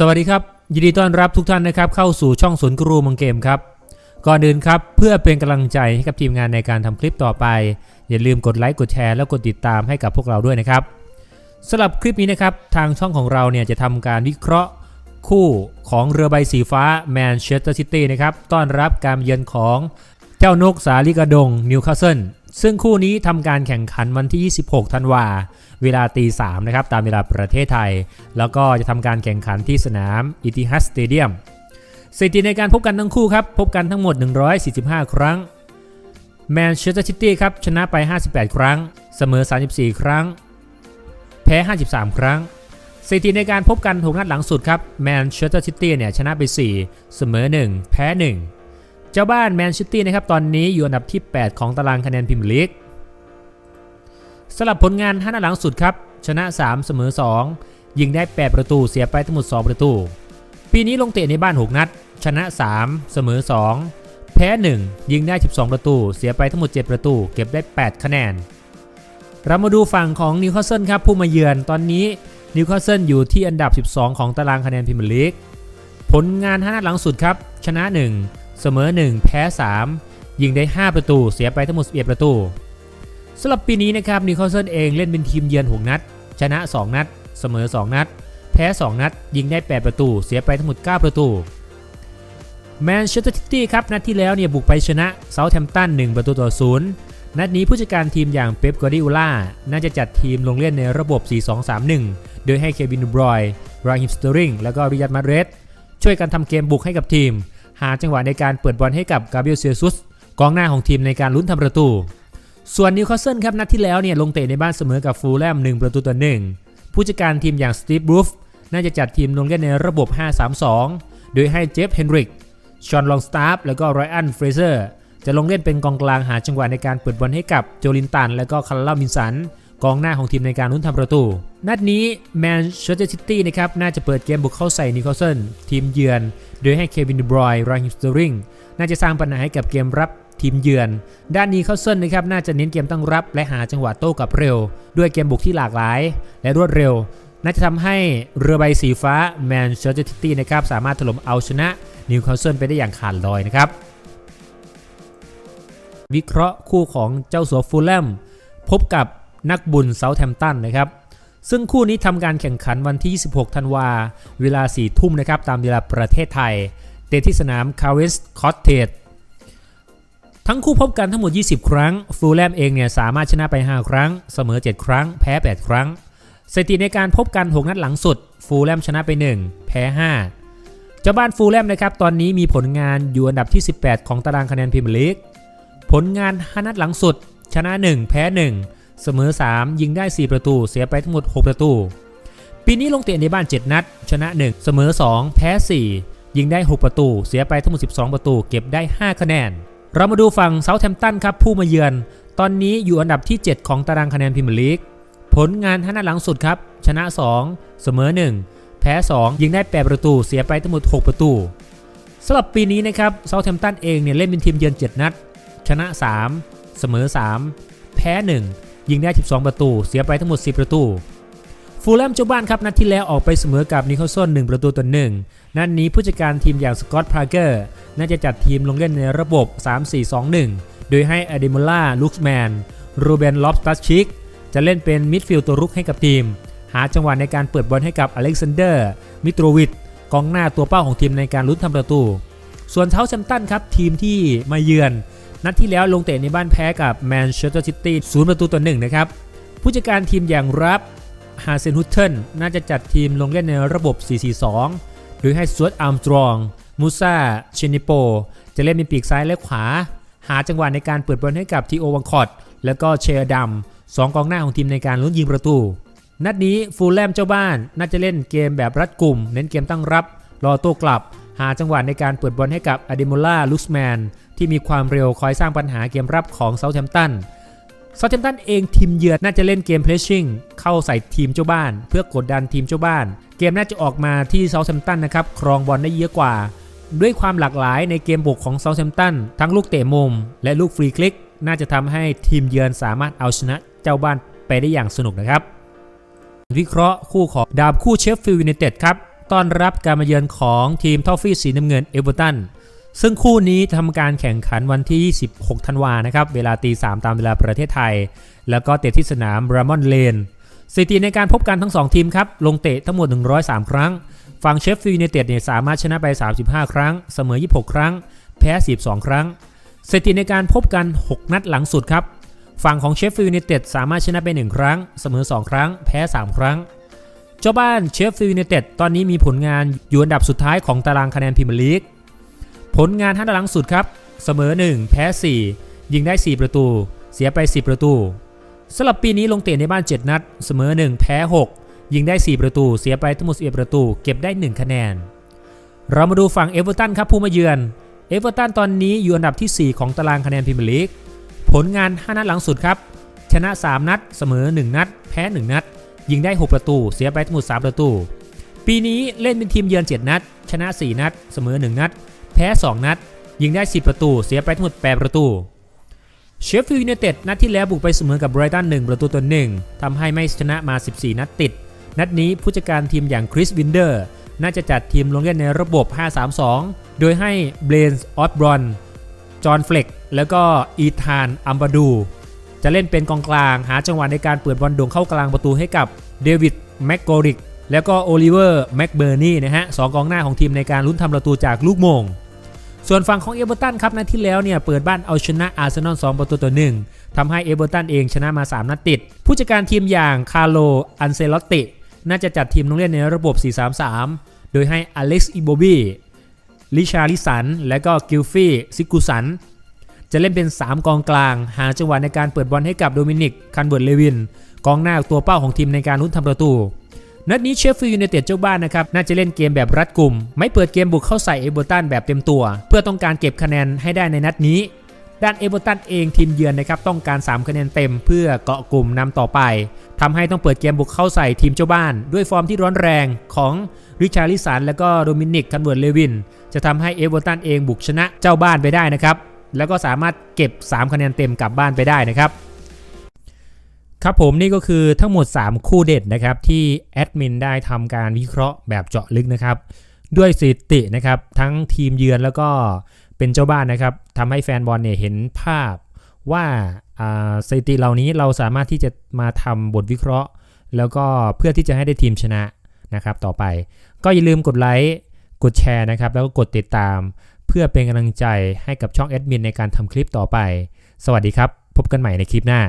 สวัสดีครับ ยินดีต้อนรับทุกท่านนะครับเข้าสู่ช่องศูนย์กรูมังเกมครับ ก่อนอื่นครับเพื่อเป็นกำลังใจให้กับทีมงานในการทำคลิปต่อไป อย่าลืมกดไลค์กดแชร์แล้วกดติดตามให้กับพวกเราด้วยนะครับสำหรับคลิปนี้นะครับทางช่องของเราเนี่ยจะทำการวิเคราะห์คู่ของเรือใบสีฟ้าแมนเชสเตอร์ซิตี้นะครับต้อนรับการเยือนของเจ้านกสาลิกาดงนิวคาสเซิล ซึ่งคู่นี้ทำการแข่งขันวันที่ 26 ธันวา เวลาตีสามนะครับตามเวลาประเทศไทย แล้วก็จะทำการแข่งขันที่สนามอิติฮัสสเตเดียมสถิติในการพบกันทั้งคู่ครับ พบกันทั้งหมด 145 ครั้งแมนเชสเตอร์ซิตี้ครับ ชนะไป 58 ครั้ง เสมอ 34 ครั้ง แพ้ 53 ครั้งสถิติในการพบกันหกนัดหลังสุดครับแมนเชสเตอร์ซิตี้เนี่ยชนะไป 4 เสมอ 1 แพ้ 1 เจ้าบ้านแมนซิตี้นะครับตอนนี้อยู่อันดับที่ 8 ของตารางคะแนนพรีเมียร์ลีกสลับผลงาน5นัดหลังสุดครับ ชนะ 3 เสมอ 2 ยิงได้ 8 ประตูเสียไปทั้งหมด 2 ประตู ปีนี้ลงเตะในบ้าน 6 นัด ชนะ 3 เสมอ 2 แพ้ 1 ยิงได้ 12 ประตู เสียไปทั้งหมด 7 ประตู เก็บได้ 8 คะแนน เรามาดูฝั่งของนิวคาสเซิลครับผู้มาเยือนตอนนี้นิวคาสเซิลอยู่ที่อันดับ 12 ของตารางคะแนนพรีเมียร์ลีกผลงาน5นัดหลังสุดครับ ชนะ 1 เสมอ 1 แพ้ 3 ยิงได้ 5 ประตู เสียไปทั้งหมด11ประตูสำหรับปีนี้นะครับนิวคาสเซิลเองเล่นเป็นทีมเยือน6นัด ชนะ 2 นัด เสมอ 2 นัด แพ้ 2 นัด ยิงได้ 8 ประตู เสียไปทั้งหมด 9 ประตูแมนเชสเตอร์ซิตี้ครับนัดที่แล้วเนี่ยบุกไปชนะเซาท์แฮมป์ตัน1ประตูต่อ0นัดนี้ผู้จัดการทีมอย่างเป๊ปกวาร์ดิโอล่าน่าจะจัดทีมลงเล่นในระบบ 4-2-3-1 โดยให้เควินบรอยน์ราฮิมสเตอริง และก็ริยัดมาเรสช่วยกันทำเกมบุกให้กับทีม หาจังหวะในการเปิดบอลให้กับกาเบรียลเซียซุสกองหน้าของทีมในการลุ้นทำประตู ส่วนนิวคาสเซิลครับนัดที่แล้วเนี่ยลงเตะในบ้านเสมอกับฟูลแลม1 ประตูต่อ1ผู้จัดการทีมอย่างสตีฟบรูฟน่าจะจัดทีมลงเล่นในระบบ 5-3-2 โดยให้เจฟเฮนริกชอนลองสตาร์ฟแล้วก็ไรอันเฟรเซอร์จะลงเล่นเป็นกองกลางหาจังหวะในการเปิดบอลให้กับโจลินตัน และก็คาร์ลามินสัน กองหน้าของทีมในการลุ้นทำประตู นัดนี้แมนเชสเตอร์ซิตี้นะครับ น่าจะเปิดเกมบุกเข้าใส่นิวคาสเซิลทีมเยือน โดยให้เควินดบรอยน์ราฮิมสเตอริงน่าจะสร้างปัญหาให้กับเกมรับทีมเยือน ด้านนี้เข้าเส้นนะครับ น่าจะเน้นเกมตั้งรับ และหาจังหวะโต้กลับเร็ว ด้วยเกมบุกที่หลากหลาย และรวดเร็ว น่าจะทำให้เรือใบสีฟ้าแมนเชสเตอร์ซิตี้นะครับสามารถถล่มเอาชนะนิวคาสเซิลไปได้อย่างขาดลอยนะครับ วิเคราะห์คู่ของเจ้าสัวฟูลแลมพบกับ นักบุญเซาท์แฮมตันนะครับซึ่งคู่นี้ทำการแข่งขันวันที่ 26 ธันวา เวลา 4 ทุ่มนะครับตามเวลาประเทศไทย เตะที่สนามคาริสคอตเทจทั้งคู่พบกันทั้งหมด 20 ครั้ง ฟูลแลมเองเนี่ยสามารถชนะไป 5 ครั้ง เสมอ 7 ครั้ง แพ้ 8 ครั้ง สถิติในการพบกัน 6 นัดหลังสุด ฟูลแลมชนะไป 1 แพ้ 5 เจ้าบ้านฟูลแลมนะครับตอนนี้มีผลงานอยู่อันดับที่ 18 ของตารางคะแนนพรีเมียร์ลีก ผลงาน 5 นัดหลังสุด ชนะ 1 แพ้ 1 เสมอ 3 ยิงได้ 4 ประตู เสียไปทั้งหมด 6 ประตู ปีนี้ลงเตะในบ้าน 7 นัด ชนะ 1 เสมอ 2 แพ้ 4 ยิงได้ 6 ประตู เสียไปทั้งหมด 12 ประตู เก็บได้ 5 คะแนน เรามาดูฝั่งเซาท์แฮมป์ตันครับผู้มาเยือน ตอนนี้อยู่อันดับที่ 7 ของตารางคะแนนพรีเมียร์ลีก ผลงาน5นัดหลังสุดครับ ชนะ 2 เสมอ 1 แพ้ 2 ยิงได้ 8 ประตู เสียไปทั้งหมด 6 ประตูสำหรับปีนี้นะครับเซาท์แฮมป์ตันเองเนี่ยเล่นเป็นทีมเยือน 7 นัด ชนะ 3 เสมอ 3 แพ้ 1 ยิงได้ 12 ประตู เสียไปทั้งหมด 10 ประตู ฟูลแลมเจ้าบ้านครับนัดที่แล้วออกไปเสมอกับนิโคลสัน1ประตูต่อ1นัดนนี้ผู้จัดการทีมอย่างสกอตต์พราเกอร์น่าจะจัดทีมลงเล่นในระบบ 3-4-2-1 โดยให้อเดมูล่าลุคแมนรูเบนลอฟสตัชชิกจะเล่นเป็นมิดฟิลด์ตัวรุกให้กับทีม หาจังหวะในการเปิดบอลให้กับอเล็กซานเดอร์มิโตรวิชกองหน้าตัวเป้าของทีมในการลุ้นทำประตู ส่วนเท้าแชมตันครับทีมที่มาเยือน นัดที่แล้วลงเตะในบ้านแพ้กับแมนเชสเตอร์ซิตี้ศูนย์ประตูต่อหนึ่งนะครับ ผู้จัดการทีมอย่างรับฮาเซนฮุตเทนน่าจะจัดทีมลงเล่นในระบบ 4-4-2 โดยให้สวตอาร์มสตรองมูซาเชนิโป จะเล่นเป็นปีกซ้ายและขวา หาจังหวะในการเปิดบอลให้กับทีโอวังคอตแล้วก็เชอร์ดัมสองกองหน้าของทีมในการลุ้นยิงประตู นัดนี้ฟูลแลมเจ้าบ้านน่าจะเล่นเกมแบบรัดกลุ่ม เน้นเกมตั้งรับ รอโต้กลับ หาจังหวะในการเปิดบอลให้กับอเดโมล่าลุสแมน ที่มีความเร็วคอยสร้างปัญหาเกมรับของเซาท์แฮมป์ตันเซาท์แฮมป์ตันเองทีมเยือนน่าจะเล่นเกมเพลชชิ่งเข้าใส่ทีมเจ้าบ้าน เพื่อกดดันทีมเจ้าบ้าน เกมน่าจะออกมาที่เซาท์แฮมป์ตันนะครับครองบอลได้เยอะกว่า ด้วยความหลากหลายในเกมบุกของเซาท์แฮมป์ตันทั้งลูกเตะมุม และลูกฟรีคลิก น่าจะทำให้ทีมเยือนสามารถเอาชนะเจ้าบ้านไปได้อย่างสนุกนะครับ วิเคราะห์คู่ของดาบคู่เชฟฟิลด์ยูไนเต็ดครับต้อนรับการมาเยือนของทีมทอฟฟี่สีน้ำเงินเอเวอร์ตัน ซึ่งคู่นี้ทำการแข่งขันวันที่16ธันวานะครับ เวลาตี3ตามเวลาประเทศไทย แล้วก็เตะที่สนามบรามอนเลนสถิติในการพบกันทั้ง 2 ทีมครับ ลงเตะทั้งหมด 103 ครั้ง ฝั่งเชฟฟิลด์ยูไนเต็ดเนี่ยสามารถชนะไป 35 ครั้ง เสมอ 26 ครั้ง แพ้ 12 ครั้งสถิติในการพบกัน 6 นัดหลังสุดครับ ฝั่งของเชฟฟิลด์ยูไนเต็ดสามารถชนะไป 1 ครั้ง เสมอ 2 ครั้ง แพ้ 3 ครั้งเจ้าบ้านเชฟฟิลด์ยูไนเต็ดตอนนี้มีผลงานอยู่อันดับสุดท้ายของตารางคะแนนพรีเมียร์ลีก ผลงานห้านัดหลังสุดครับ เสมอ 1 แพ้ 4 ยิงได้ 4 ประตู เสียไป 10 ประตูสำหรับปีนี้ลงเตะในบ้าน 7 นัด เสมอ 1 แพ้ 6 ยิงได้ 4 ประตู เสียไปทั้งหมด11ประตู เก็บได้ 1 คะแนน เรามาดูฝั่งเอเวอร์ตันครับผู้มาเยือน เอเวอร์ตันตอนนี้อยู่อันดับทีสี่4 ของตารางคะแนนพรีเมียร์ลีก ผลงาน 5 นัดหลังสุดครับ ชนะ 3 นัด เสมอ 1 นัด แพ้ 1 นัด ยิงได้ 6 ประตู เสียไปทั้งหมด 3 ประตู ปีนี้เล่นเป็นทีมเยือน 7 นัด ชนะ 4 นัด เสมอ 1 นัด พ้ 2 นัด ยิงได้ 10 ประตู เสียไปทั้งหมด 8 ประตู เชฟฟิลด์ยูไนเต็ดนัดที่แล้วบุกไปเสมอกับไบรตัน1ประตูต่อ1ทำให้ไม่ชนะมา 14 นัดติด นัดนี้ผู้จัดการทีมอย่างคริสวินเดอร์น่าจะจัดทีมลงเล่นในระบบ 5-3-2 โดยให้เบลนส์ออสบรอนจอห์นเฟล็กแล้วก็อีธานอัมบาดู จะเล่นเป็นกองกลางหาจังหวะในการเปิดบอลโด่งเข้ากลางประตูให้กับเดวิดแม็กโกริกแล้วก็โอลิเวอร์แม็กเบอร์นีนะฮะสองกองหน้าของทีมในการลุ้นทำประตูจากลูกโมง ส่วนฝั่งของเอเวอร์ตันครับนัดที่แล้วเนี่ยเปิดบ้านเอาชนะอาร์เซนอล2ประตูต่อ1ทำให้เอเวอร์ตันเองชนะมา 3 นัดติด ผู้จัดการทีมอย่างคาร์โลอันเซลอตติ น่าจะจัดทีมลงเล่นในระบบ 4-3-3 โดยให้อเล็กซ์อิโบบีลิชาลิสัน และก็กิลฟี่ซิกุสัน จะเล่นเป็น 3 กองกลาง หาจังหวะในการเปิดบอลให้กับโดมินิกคันเบิร์ตเลวิน กองหน้าตัวเป้าของทีมในการลุ้นทำประตู นัดนี้เชฟฟิลด์ยูไนเต็ดเจ้าบ้านนะครับน่าจะเล่นเกมแบบรัดกลุ่ม ไม่เปิดเกมบุกเข้าใส่เอเบอร์ตันแบบเต็มตัว เพื่อต้องการเก็บคะแนนให้ได้ในนัดนี้ด้านเอเบอร์ตันเองทีมเยือนนะครับต้องการ 3 คะแนนเต็มเพื่อเกาะกลุ่มนำต่อไปทำให้ต้องเปิดเกมบุกเข้าใส่ทีมเจ้าบ้าน ด้วยฟอร์มที่ร้อนแรงของริชาร์ลิสันและก็โดมินิกคันเวิร์ตเลวิน จะทำให้เอเวอร์ตันเองบุกชนะเจ้าบ้านไปได้นะครับ แล้วก็สามารถเก็บ 3 คะแนนเต็มกลับบ้านไปได้นะครับ ครับผมนี่ก็คือทั้งหมด 3 คู่เด็ดนะครับที่แอดมินได้ทำการวิเคราะห์แบบเจาะลึกนะครับด้วยสถิตินะครับทั้งทีมเยือนแล้วก็เป็นเจ้าบ้านนะครับทำให้แฟนบอลเนี่ยเห็นภาพว่าสถิติเหล่านี้เราสามารถที่จะมาทำบทวิเคราะห์ แล้วก็เพื่อที่จะให้ได้ทีมชนะนะครับต่อไป ก็อย่าลืมกดไลค์กดแชร์นะครับแล้วก็กดติดตาม เพื่อเป็นกำลังใจให้กับช่องแอดมินในการทำคลิปต่อไป สวัสดีครับ พบกันใหม่ในคลิปหน้า